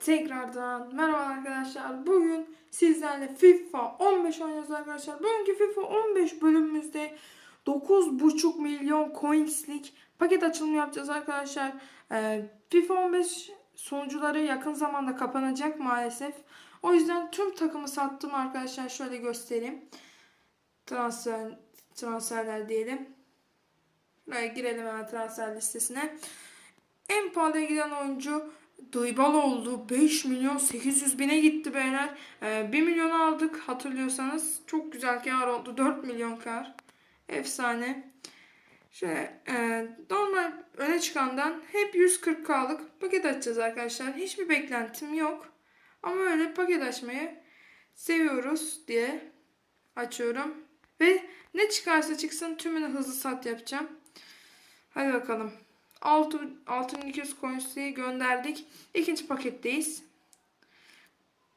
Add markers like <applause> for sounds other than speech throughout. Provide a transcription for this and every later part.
Tekrardan merhaba arkadaşlar. Bugün sizlerle FIFA 15 oynuyoruz arkadaşlar. Bugünkü FIFA 15 bölümümüzde 9.5 milyon coinslik paket açılımı yapacağız arkadaşlar. Ee, FIFA 15 sonucuları yakın zamanda kapanacak maalesef. O yüzden tüm takımı sattım arkadaşlar. Şöyle göstereyim. Transfer transferler diyelim. Buraya girelim hemen transfer listesine. En pahalıya giden oyuncu Dybala oldu. 5 milyon 800 bine gitti beyler. Ee, 1 milyon aldık hatırlıyorsanız. Çok güzel kar oldu. 4 milyon kar. Efsane. Şöyle e, normal öne çıkandan hep 140k'lık paket açacağız arkadaşlar. Hiçbir beklentim yok. Ama öyle paket açmayı seviyoruz diye açıyorum. Ve ne çıkarsa çıksın tümünü hızlı sat yapacağım. Hadi bakalım. 6, 6200 coins'i gönderdik. İkinci paketteyiz.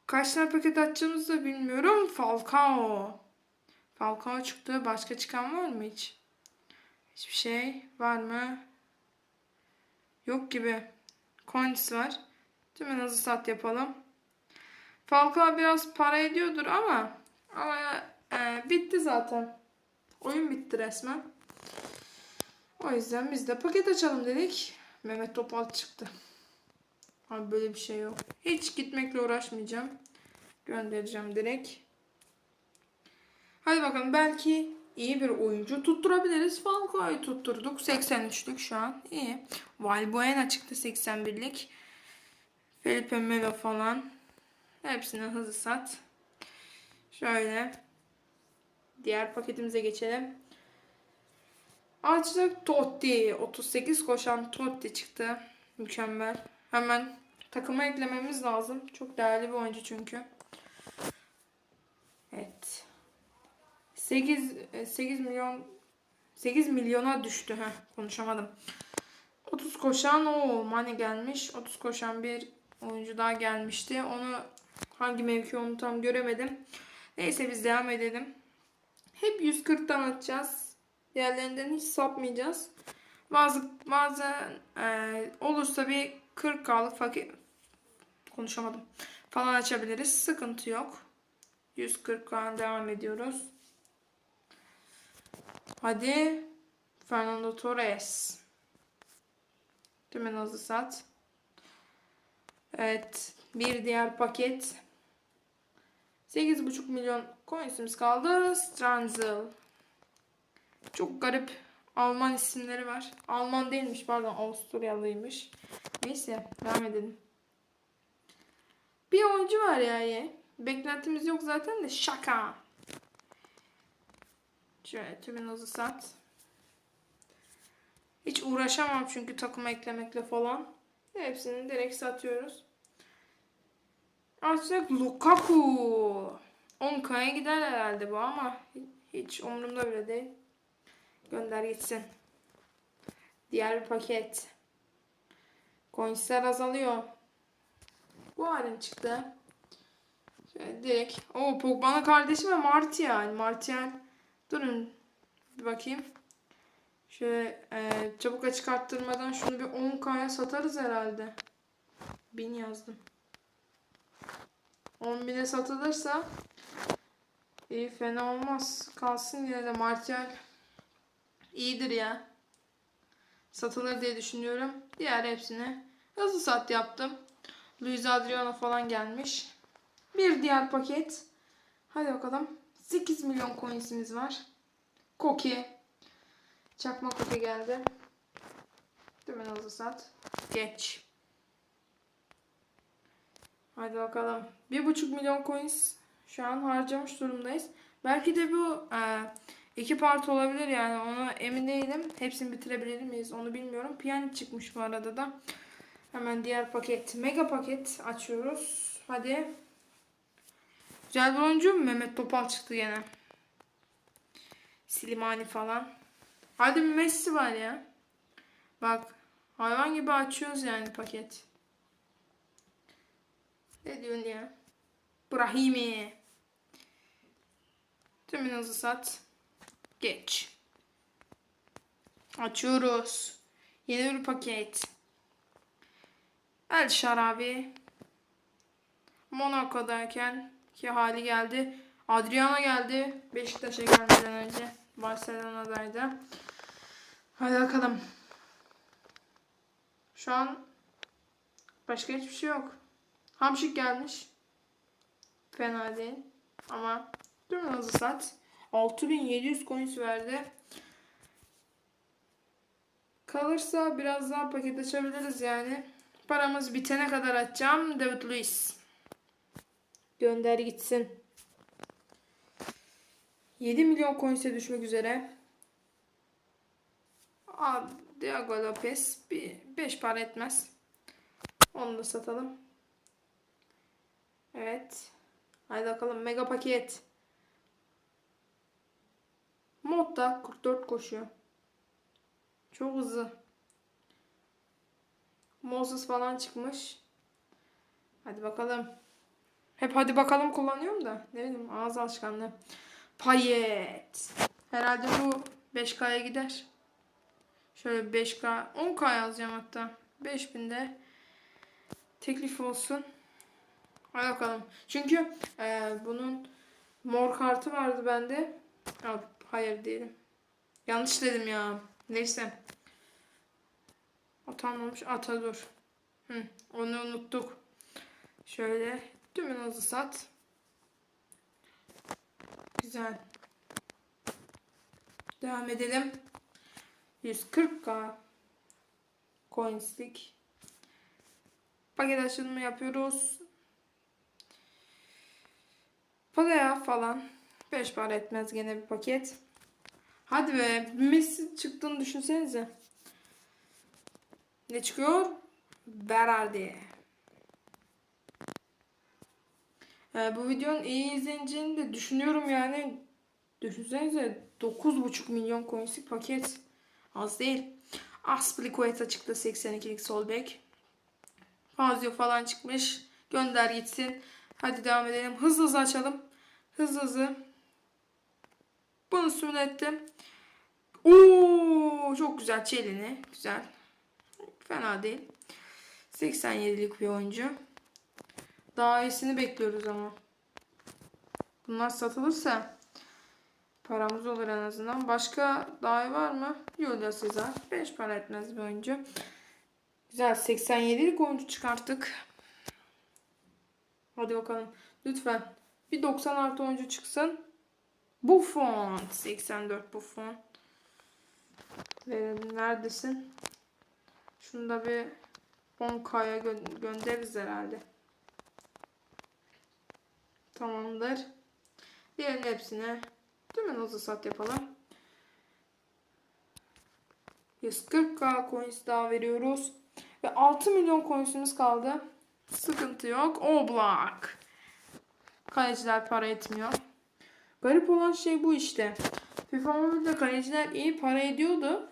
Kaç tane paket açacağımızı da bilmiyorum. Falcao. Falcao çıktı. Başka çıkan var mı hiç? Hiçbir şey var mı? Yok gibi. Coins var. Tümün hızlı sat yapalım. Falcao biraz para ediyordur ama ama e, bitti zaten. Oyun bitti resmen. O yüzden biz de paket açalım dedik. Mehmet Topal çıktı. Abi böyle bir şey yok. Hiç gitmekle uğraşmayacağım. Göndereceğim direkt. Hadi bakalım belki iyi bir oyuncu tutturabiliriz. Falcao'yu tutturduk. 83'lük şu an. İyi. Valbuena çıktı 81'lik. Felipe Melo falan. Hepsini hızlı sat. Şöyle. Diğer paketimize geçelim. Açtık Totti. 38 koşan Totti çıktı. Mükemmel. Hemen takıma eklememiz lazım. Çok değerli bir oyuncu çünkü. Evet. 8 8 milyon 8 milyona düştü ha konuşamadım. 30 koşan o Mane gelmiş. 30 koşan bir oyuncu daha gelmişti. Onu hangi mevki onu tam göremedim. Neyse biz devam edelim. Hep 140'tan atacağız. Diğerlerinden hiç sapmayacağız. Bazı bazen e, olursa bir 40K'lık fakir konuşamadım. Falan açabiliriz. Sıkıntı yok. 140K devam ediyoruz. Hadi. Fernando Torres. Tümün hızlı sat. Evet. Bir diğer paket. 8,5 milyon coinsimiz kaldı. Stranzel. Çok garip Alman isimleri var. Alman değilmiş pardon Avusturyalıymış. Neyse devam edelim. Bir oyuncu var yani. Beklentimiz yok zaten de şaka. Şöyle tümün hızı sat. Hiç uğraşamam çünkü takıma eklemekle falan. Hepsini direkt satıyoruz. Artık Lukaku. 10k'ya gider herhalde bu ama hiç umurumda bile değil. Gönder gitsin. Diğer bir paket. Coinsler azalıyor. Bu halim çıktı. Şöyle direkt. O Pogba'nın kardeşi ve Martial. Martial. Durun. Bir bakayım. Şöyle e, çabuk açık arttırmadan şunu bir 10k'ya satarız herhalde. 1000 yazdım. 10.000'e satılırsa iyi fena olmaz. Kalsın yine de Martial iyidir ya. Satılır diye düşünüyorum. Diğer hepsini hızlı sat yaptım. Luis Adriano falan gelmiş. Bir diğer paket. Hadi bakalım. 8 milyon coinsimiz var. Koki. Çakma koki geldi. Hemen hızlı sat. Geç. Hadi bakalım. 1,5 milyon coins şu an harcamış durumdayız. Belki de bu e, iki part olabilir yani ona emin değilim. Hepsini bitirebilir miyiz onu bilmiyorum. Piyano çıkmış bu arada da. Hemen diğer paket. Mega paket açıyoruz. Hadi. Güzel bir oyuncu Mehmet Topal çıktı yine. Silimani falan. Hadi Messi var ya. Bak. Hayvan gibi açıyoruz yani paket. Ne diyorsun ya? Brahimi. Tümün hızı sat. Geç. Açıyoruz. Yeni bir paket. El Şarabi. Monaco'dayken ki hali geldi. Adriana geldi. Beşiktaş'a gelmeden önce. Barcelona'daydı. Hadi bakalım. Şu an başka hiçbir şey yok. Hamşik gelmiş. Fena değil. Ama dur hızlı sat. 6700 coins verdi. Kalırsa biraz daha paket açabiliriz yani. Paramız bitene kadar açacağım. David Luiz. Gönder gitsin. 7 milyon coins'e düşmek üzere. Aa, Diego Lopez bir 5 para etmez. Onu da satalım. Evet. Haydi bakalım mega paket. Modda 44 koşuyor. Çok hızlı. Moses falan çıkmış. Hadi bakalım. Hep hadi bakalım kullanıyorum da. Ne bileyim ağız alışkanlığı. Payet. Herhalde bu 5K'ya gider. Şöyle 5K, 10K yazacağım hatta. 5000'de teklif olsun. Hadi bakalım. Çünkü e, bunun mor kartı vardı bende. Ha, hayır değilim. Yanlış dedim ya. Neyse. Atanmamış. Ata dur. Hı, onu unuttuk. Şöyle tümün hızı sat. Güzel. Devam edelim. 140k coinslik paket açılımı yapıyoruz. Paraya falan 5 para etmez gene bir paket. Hadi be Messi çıktığını düşünsenize. Ne çıkıyor? Berardi. Ee, bu videonun iyi izleneceğini de düşünüyorum yani. Düşünsenize 9,5 milyon coinslik paket. Az değil. Aspilicueta çıktı 82'lik sol bek. Fazio falan çıkmış. Gönder gitsin. Hadi devam edelim. Hızlı hızlı açalım. Hızlı hızlı. Bunu ettim. Oo, çok güzel çelini. Güzel. Fena değil. 87'lik bir oyuncu. Daha iyisini bekliyoruz ama. Bunlar satılırsa paramız olur en azından. Başka daha iyi var mı? Julia Caesar. 5 para etmez bir oyuncu. Güzel 87'lik oyuncu çıkarttık. Hadi bakalım. Lütfen. Bir 90 artı oyuncu çıksın. Buffon. 84 Buffon. Verelim. Neredesin? Şunu da bir 10K'ya gö- göndeririz herhalde. Tamamdır. Diğerinin hepsine tümün hızlı sat yapalım. 140k coins daha veriyoruz. Ve 6 milyon coinsimiz kaldı. Sıkıntı yok. Oblak. Kaleciler para etmiyor. Garip olan şey bu işte. FIFA Mobile'de kaleciler iyi para ediyordu.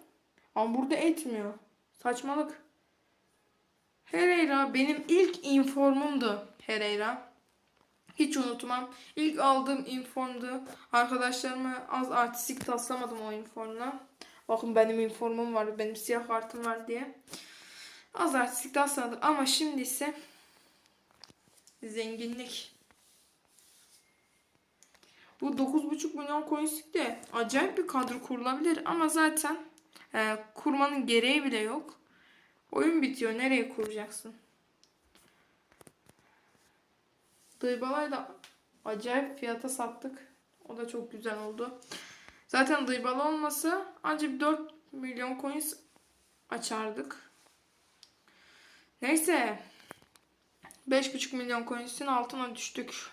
Ama burada etmiyor. Saçmalık. Herrera benim ilk informumdu. Herrera. Hiç unutmam. İlk aldığım informdu. Arkadaşlarıma az artistik taslamadım o informla. Bakın benim informum var. Benim siyah kartım var diye. Az artistik taslamadım. Ama şimdi ise zenginlik. Bu 9,5 milyon coinslik de acayip bir kadro kurulabilir. Ama zaten e, kurmanın gereği bile yok. Oyun bitiyor. Nereye kuracaksın? Dıybala'yı da acayip fiyata sattık. O da çok güzel oldu. Zaten Dybala olmasa ancak 4 milyon coins açardık. Neyse. 5,5 milyon coins'in altına düştük.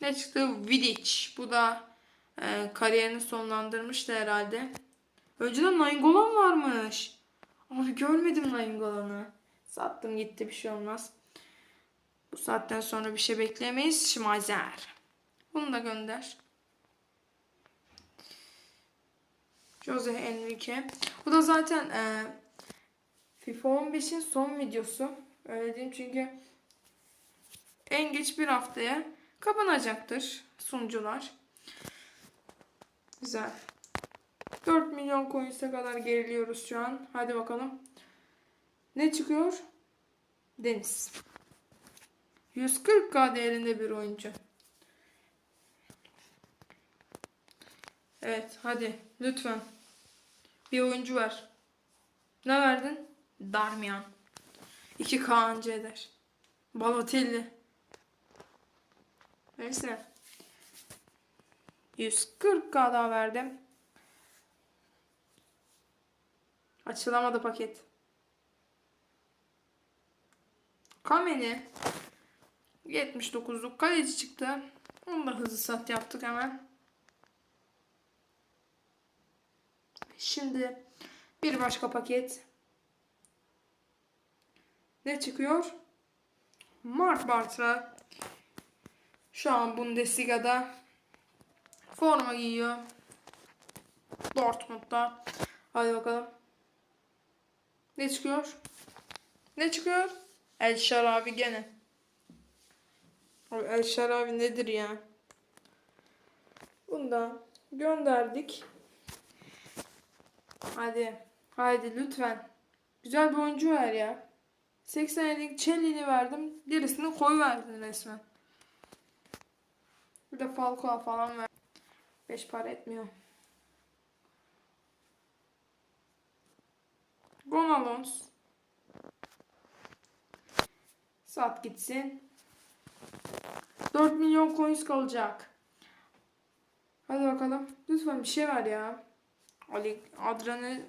Ne çıktı? Vidic. Bu da e, kariyerini sonlandırmıştı herhalde. Önceden Nainggolan varmış. Abi görmedim Nainggolan'ı. Sattım gitti bir şey olmaz. Bu saatten sonra bir şey beklemeyiz. Schmeiser. Bunu da gönder. Jose Enrique. Bu da zaten e, FIFA 15'in son videosu. Öyle diyeyim çünkü en geç bir haftaya kapanacaktır sunucular. Güzel. 4 milyon coins'e kadar geriliyoruz şu an. Hadi bakalım. Ne çıkıyor? Deniz. 140k değerinde bir oyuncu. Evet hadi lütfen. Bir oyuncu ver. Ne verdin? Darmian. 2k anca eder. Balotelli. Neyse. 140k daha verdim. Açılamadı paket. Kameni 79'luk kaleci çıktı. Onu da hızlı sat yaptık hemen. Şimdi bir başka paket. Ne çıkıyor? Mark Bartra şu an Bundesliga'da forma giyiyor. Dortmund'da. Hadi bakalım. Ne çıkıyor? Ne çıkıyor? El Şarabi gene. El Şarabi nedir ya? Bunu gönderdik. Hadi. Hadi lütfen. Güzel bir oyuncu ver ya. 80'lik Çelli'ni verdim. Gerisini koy verdin resmen. Bir de Falcao falan ver. 5 para etmiyor. Gonalons. Sat gitsin. 4 milyon coins kalacak. Hadi bakalım. Lütfen bir şey ver ya. Ali Adren'e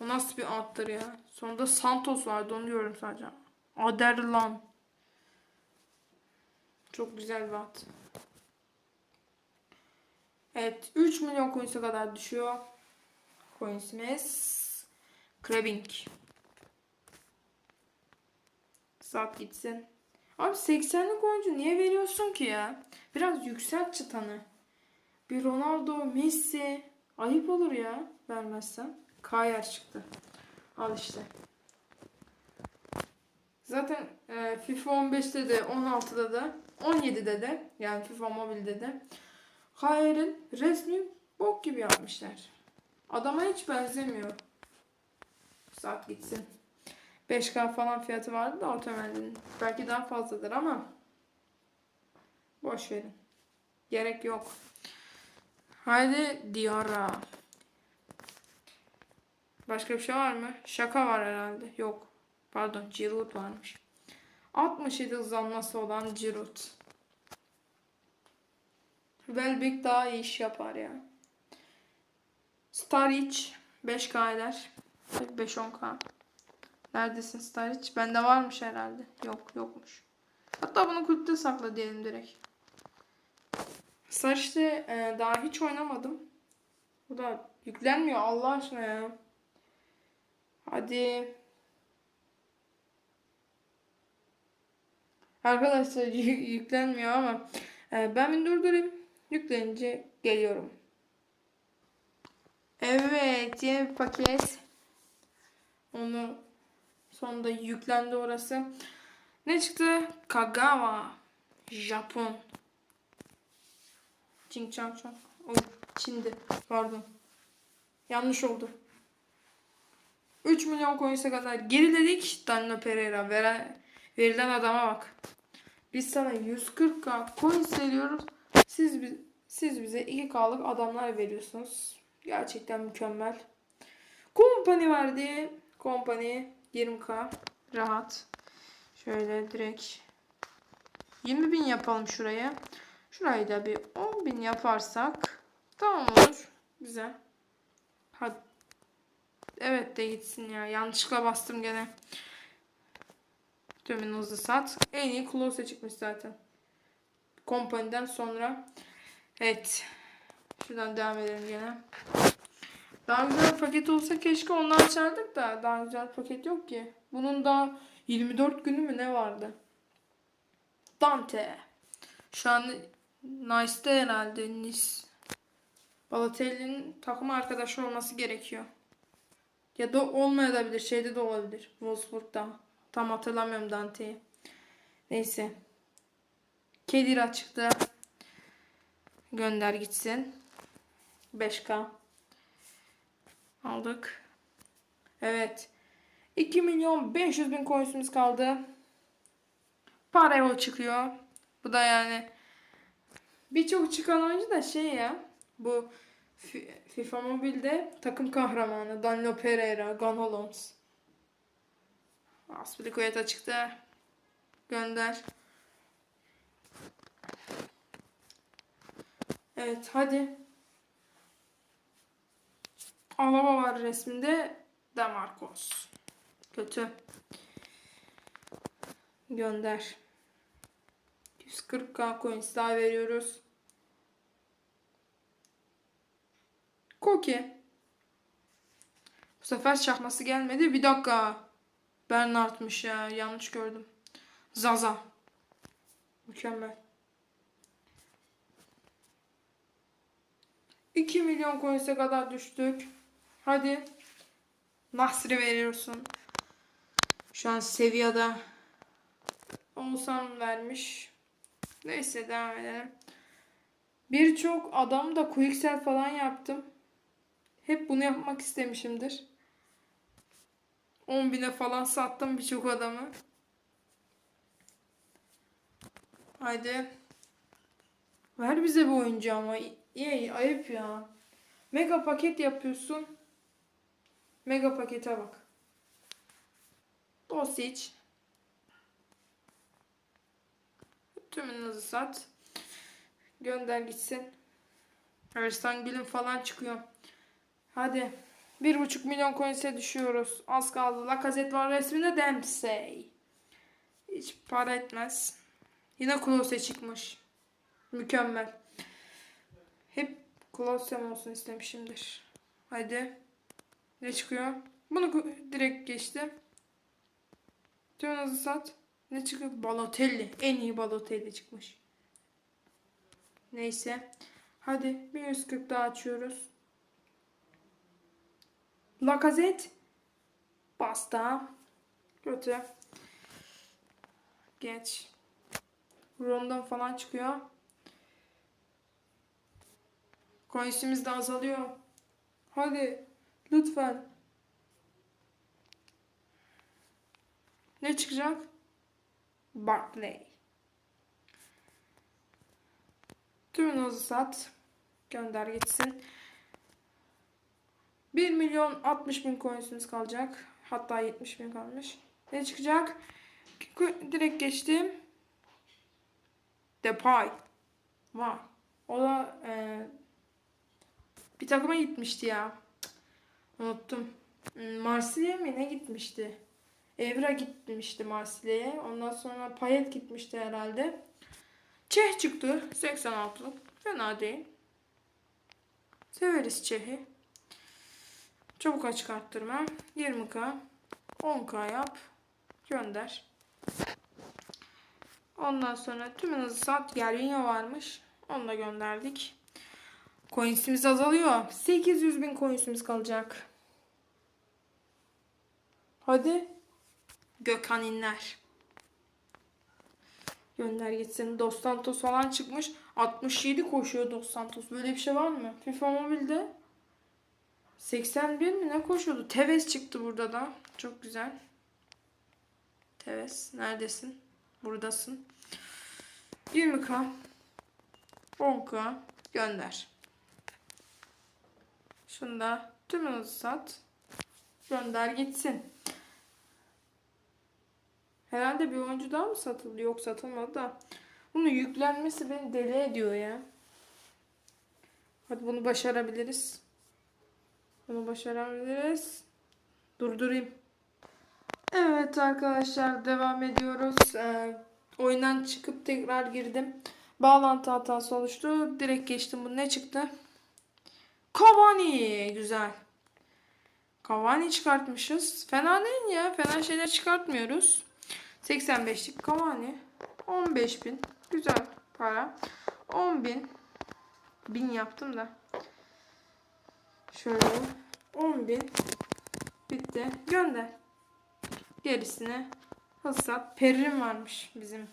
o nasıl bir addır ya. Sonunda Santos vardı onu diyorum sadece. Aderlan. Çok güzel bir ad. Evet 3 milyon coins'e kadar düşüyor. Coins'imiz. Krabbing. Sat gitsin. Abi 80'lik oyuncu niye veriyorsun ki ya? Biraz yükselt çıtanı. Bir Ronaldo, Messi. Ayıp olur ya vermezsen. Kayer çıktı. Al işte. Zaten e, FIFA 15'te de 16'da da 17'de de yani FIFA Mobile'de de Kayer'in resmi bok gibi yapmışlar. Adama hiç benzemiyor. Saat gitsin. 5K falan fiyatı vardı da otomobilin. Belki daha fazladır ama boş verin. Gerek yok. Haydi Diarra. Başka bir şey var mı? Şaka var herhalde. Yok. Pardon Giroud varmış. 67 hızlanması olan Giroud. Welbeck daha iyi iş yapar ya. Staric 5K eder. 5-10K. Neredesin Staric? Bende varmış herhalde. Yok yokmuş. Hatta bunu kulüpte sakla diyelim direkt. Sarış'ta e, daha hiç oynamadım. Bu da yüklenmiyor Allah aşkına ya. Hadi. Arkadaşlar yü- <laughs> yüklenmiyor ama e, ben bir durdurayım. Yüklenince geliyorum. Evet yeni bir paket. Onu sonunda yüklendi orası. Ne çıktı? Kagawa. Japon. Çin Çan Çan. Oy Çin'di. Pardon. Yanlış oldu. 3 milyon coins'e kadar geriledik. Danilo Pereira veren, verilen adama bak. Biz sana 140k coins veriyoruz. Siz siz bize 2k'lık adamlar veriyorsunuz. Gerçekten mükemmel. Company verdi. Company 20k. Rahat. Şöyle direkt 20 bin yapalım şuraya. Şurayı da bir 10 bin yaparsak tamam olur. Güzel. Hadi. Evet de gitsin ya. Yanlışlıkla bastım gene. Hızlı sat. En iyi Klose çıkmış zaten. Kompaniden sonra. Evet. Şuradan devam edelim gene. Daha güzel paket olsa keşke onu açardık da daha güzel paket yok ki. Bunun da 24 günü mü ne vardı? Dante. Şu an Nice'de herhalde Nice. Balotelli'nin takım arkadaşı olması gerekiyor. Ya da olmayabilir. Şeyde de olabilir. Wolfsburg'da. Tam hatırlamıyorum Dante'yi. Neyse. Kedira çıktı. Gönder gitsin. 5K. Aldık. Evet. 2 milyon 500 bin coinsimiz kaldı. Pareo çıkıyor. Bu da yani birçok çıkan oyuncu da şey ya. Bu Fi- FIFA Mobile'de takım kahramanı Danilo Pereira, Ganolons. Aspilicueta çıktı. Gönder. Evet hadi. Alaba var resminde. Demarcos. Kötü. Gönder. 140k coins daha veriyoruz. Koki. Bu sefer çakması gelmedi. Bir dakika. Bernard'mış ya. Yanlış gördüm. Zaza. Mükemmel. 2 milyon coins'e kadar düştük. Hadi. Nasri veriyorsun. Şu an Sevilla'da Oğuzhan vermiş. Neyse devam edelim. Birçok adam da quicksell falan yaptım. Hep bunu yapmak istemişimdir. 10 bine falan sattım birçok adamı. Haydi. Ver bize bu oyuncu ama. İyi ayıp ya. Mega paket yapıyorsun. Mega pakete bak. Dosic. Tümünüzü sat. Gönder gitsin. Arslan Gül'ün falan çıkıyor. Hadi. Bir buçuk milyon coins'e düşüyoruz. Az kaldı. Lacazette var resminde Dempsey. Hiç para etmez. Yine Klose çıkmış. Mükemmel. Hep Klose'm olsun istemişimdir. Hadi. Ne çıkıyor? Bunu direkt geçtim. Tüm hızlı sat. Ne çıkıyor? Balotelli. En iyi Balotelli çıkmış. Neyse. Hadi bir 140 daha açıyoruz. Lacazette. Basta. Kötü. Geç. Rondon falan çıkıyor. Coins'imiz de azalıyor. Hadi. Lütfen. Ne çıkacak? Barclay. Tüm hızı sat. Gönder gitsin. 1 milyon 60 bin coinsimiz kalacak. Hatta 70 bin kalmış. Ne çıkacak? Direkt geçtim. Depay. Vay. O da e, bir takıma gitmişti ya. Unuttum. Hmm, Marsilya mı ne gitmişti? Evra gitmişti Marsilya'ya. Ondan sonra Payet gitmişti herhalde. Çeh çıktı. 86'lık. Fena değil. Severiz Çeh'i. Çabuk açık arttırma. 20k. 10k yap. Gönder. Ondan sonra tümünüzü sat. Gervinho varmış. Onu da gönderdik. Coinsimiz azalıyor. 800 bin coinsimiz kalacak. Hadi. Gökhan İnler. Gönder gitsin. Dos Santos falan çıkmış. 67 koşuyor Dos Santos. Böyle bir şey var mı? FIFA Mobile'de 81 mi ne koşuyordu? Tevez çıktı burada da. Çok güzel. Tevez neredesin? Buradasın. 20k 10k gönder. Şunu da tümünü sat. Gönder gitsin. Herhalde bir oyuncu daha mı satıldı? Yok satılmadı da. Bunun yüklenmesi beni deli ediyor ya. Hadi bunu başarabiliriz. Bunu başarabiliriz. Durdurayım. Evet arkadaşlar devam ediyoruz. Ee, oyundan çıkıp tekrar girdim. Bağlantı hatası oluştu. Direkt geçtim. Bu ne çıktı? Cavani. Güzel. Cavani çıkartmışız. Fena değil ya. Fena şeyler çıkartmıyoruz. 85'lik Cavani. 15.000. Güzel para. 10.000. 1000 yaptım da. Şöyle 10.000. Bitti. Gönder. Gerisine hızsat. Perrin varmış bizim.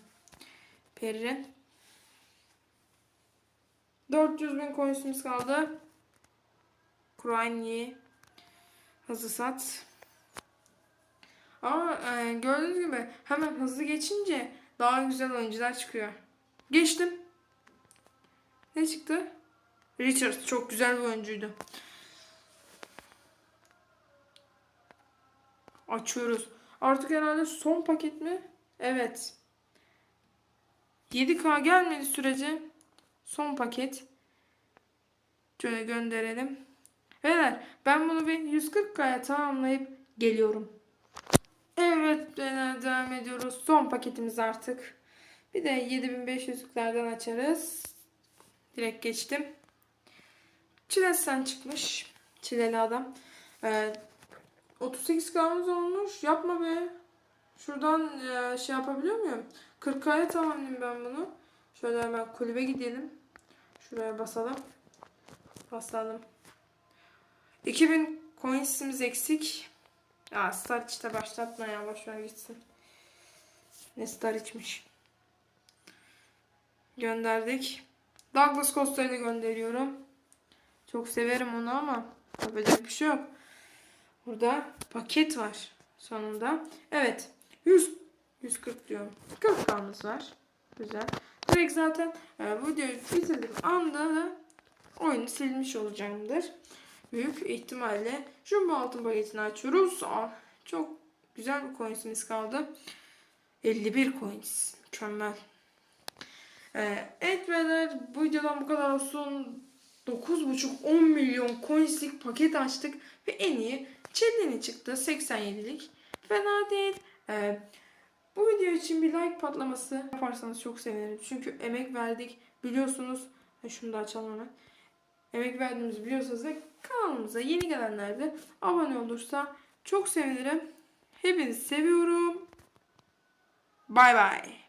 Perrin. 400 bin coinsimiz kaldı. Kur'an'ı hızlı sat. Ama e, gördüğünüz gibi hemen hızlı geçince daha güzel oyuncular çıkıyor. Geçtim. Ne çıktı? Richards çok güzel bir oyuncuydu. Açıyoruz. Artık herhalde son paket mi? Evet. 7K gelmedi sürece son paket. Şöyle gönderelim. Beyler ben bunu bir 140K'ya tamamlayıp geliyorum. Evet beyler devam ediyoruz. Son paketimiz artık. Bir de 7500'lüklerden açarız. Direkt geçtim. Çilesen çıkmış. Çileli adam. Ee, 38 gramımız olmuş. Yapma be. Şuradan e, şey yapabiliyor muyum? 40K'ya tamamlayayım ben bunu. Şöyle hemen kulübe gidelim. Şuraya basalım. Basalım. 2000 coins'imiz eksik. Ya Star işte başlatma ya. Boşver gitsin. Ne Star içmiş. Gönderdik. Douglas Costa'yı da gönderiyorum. Çok severim onu ama yapacak bir şey yok. Burada paket var sonunda. Evet. 100 140 diyorum. 40 kalmış var. Güzel. Direkt zaten e, videoyu bitirdiğim anda da oyunu silmiş olacağımdır. Büyük ihtimalle Jumbo altın paketini açıyoruz. Aa, çok güzel bir coinsimiz kaldı. 51 coins. Mükemmel. Ee, evet beyler bu videodan bu kadar olsun. 9.5-10 milyon coinslik paket açtık ve en iyi Çellini çıktı 87'lik. Fena değil. Ee, bu video için bir like patlaması yaparsanız çok sevinirim. Çünkü emek verdik biliyorsunuz. Şunu da açalım hemen. Emek verdiğimizi biliyorsanız kanalımıza yeni gelenler de abone olursa çok sevinirim. Hepinizi seviyorum. Bay bay.